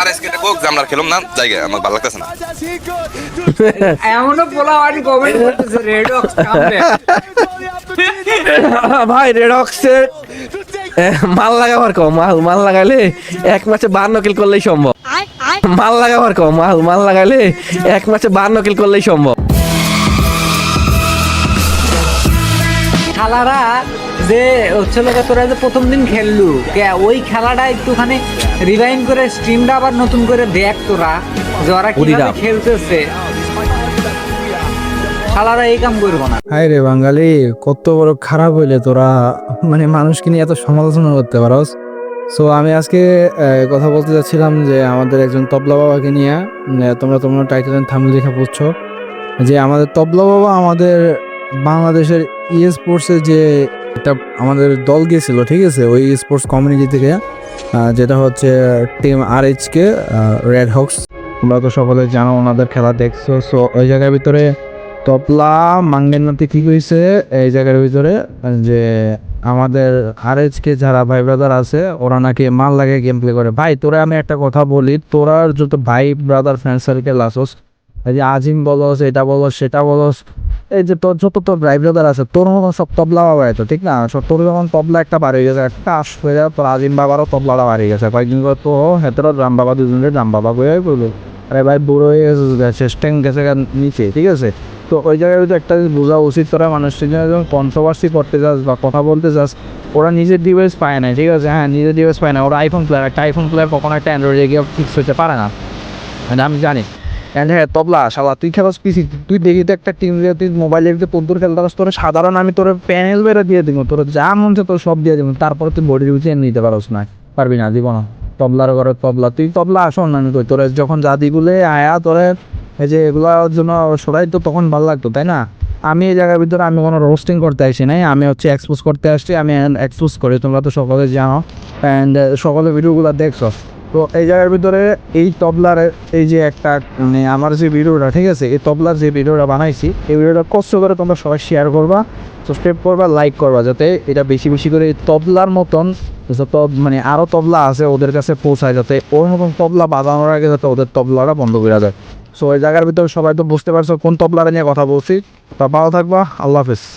আর SK Coke যে খেলাম না জায়গায় আমার ভালো লাগতেছে না। এমনও বলা হয়নি কমেন্ট করতেছে রেডক্স কামবে ভাই রেডক্সের মাল লাগাবার কম মাল মাল লাগাইলে এক ম্যাচে বান্ন কিল করলেই সম্ভব। মাল লাগাবার কম মাল মাল লাগাইলে এক ম্যাচে বান্ন কিল করলেই সম্ভব। খেলারা যে হচ্ছে তোরা যে প্রথম দিন খেললু ওই খেলাটা একটুখানি রিভাইন করে স্ট্রিমটা আবার নতুন করে দেখ তোরা। যে ওরা কীভাবে। খেলতেছে। খেলারা এই কাম করব না। হাই রে বাঙালি কত বড় খারাপ হইলে তোরা। মানে মানুষকে নিয়ে এত সমালোচনা করতে পারস? সো আমি আজকে কথা বলতে যাচ্ছিলাম যে আমাদের একজন তবলা বাবাকে নিয়ে। তোমরা তোমরা টাইটেল থামলে দেখা বুঝছ। যে আমাদের তবলা বাবা আমাদের বাংলাদেশের ই স্পোর্টসের যে একটা আমাদের দল গিয়েছিল, ঠিক আছে? ওই স্পোর্টস কমিউনিটি থেকে যেটা হচ্ছে টিম আর এইচকে রেড হক্স তোমরা তো সকলে জানো, ওনাদের খেলা দেখছ। সো ওই জায়গার ভিতরে তবলা মাঙ্গেননাতে কি হয়েছে এই জায়গার ভিতরে যে আমাদের আর কে যারা ভাই ব্রাদার আছে, ওরা নাকি মাল লাগে গেম প্লে করে। ভাই, তোরা আমি একটা কথা বলি তোরা যত ভাই ব্রাদার ফ্রেন্ড সার্কেল আসোস, এই যে আজিম বলস, এটা বলস, সেটা বলস এই যে তোর যত তোর ভাই ব্রাদার আছে, তোর সব তবলা বাবা তো ঠিক না? সব তোর যখন তবলা একটা বার হয়ে গেছে, একটা আস হয়ে যায় তোর আজিম বাবারও তবলাটা বার হয়ে গেছে। কয়েকদিন পর তো হেতেরও রাম বাবা, দুজনের রাম বাবা কয়ে বলল আরে ভাই, বুড়ো হয়ে গেছে স্ট্যাং গেছে নিচে, ঠিক আছে? তো ওই জায়গায় তো একটা জিনিস বোঝা উচিত তোরা মানুষের জন্য যখন কন্ট্রোভার্সি করতে যাস বা কথা বলতে যাস ওরা নিজের ডিভাইস পায় না, ঠিক আছে? হ্যাঁ নিজের ডিভাইস পায় না, ওরা আইফোন প্লেয়ার একটা আইফোন প্লেয়ার কখনো একটা অ্যান্ড্রয়েডে গিয়ে ফিক্স হতে পারে না। মানে আমি জানি। অ্যান্ড হ্যাঁ তবলা, শালা, তুই খেলাস পিসি, তুই দেখি তো একটা টিম দিয়ে তুই মোবাইলে পদ্মুর খেলতে তোর সাধারণ আমি তোর প্যানেল বেড়ে দিয়ে দিব, তোর যা মন তোর সব দিয়ে দিব, তারপরে তুই বডি রুচি নিতে পারস না, পারবি না, দিব না। তবলার ঘরে তবলা, তুই তবলা আসো না, আমি কই, তোর যখন জাদিগুলে আয়া তোরে, এই যে এগুলোর জন্য সবাই তো তখন ভালো লাগতো, তাই না? আমি এই জায়গার ভিতরে আমি কোনো রোস্টিং করতে আসি নাই, আমি হচ্ছে এক্সপোজ করতে আসছি, আমি এক্সপোজ করি, তোমরা তো সকলে জানো অ্যান্ড সকলে ভিডিওগুলো দেখছ। তো এই জায়গার ভিতরে এই তবলার এই যে একটা মানে আমার যে ভিডিওটা, ঠিক আছে? এই তবলার যে ভিডিওটা বানাইছি, এই ভিডিওটা কষ্ট করে তোমরা সবাই শেয়ার করবা সাবস্ক্রাইব করবা লাইক করবা, যাতে এটা বেশি বেশি করে তবলার মতন যত মানে আরও তবলা আছে ওদের কাছে পৌঁছায়, যাতে ওর মতন তবলা বাজানোর আগে যাতে ওদের তবলাটা বন্ধ করে যায়। সো এই জায়গার ভিতরে সবাই তো বুঝতে পারছ কোন তবলাটা নিয়ে কথা বলছি। তা ভালো থাকবা, আল্লাহ হাফিজ।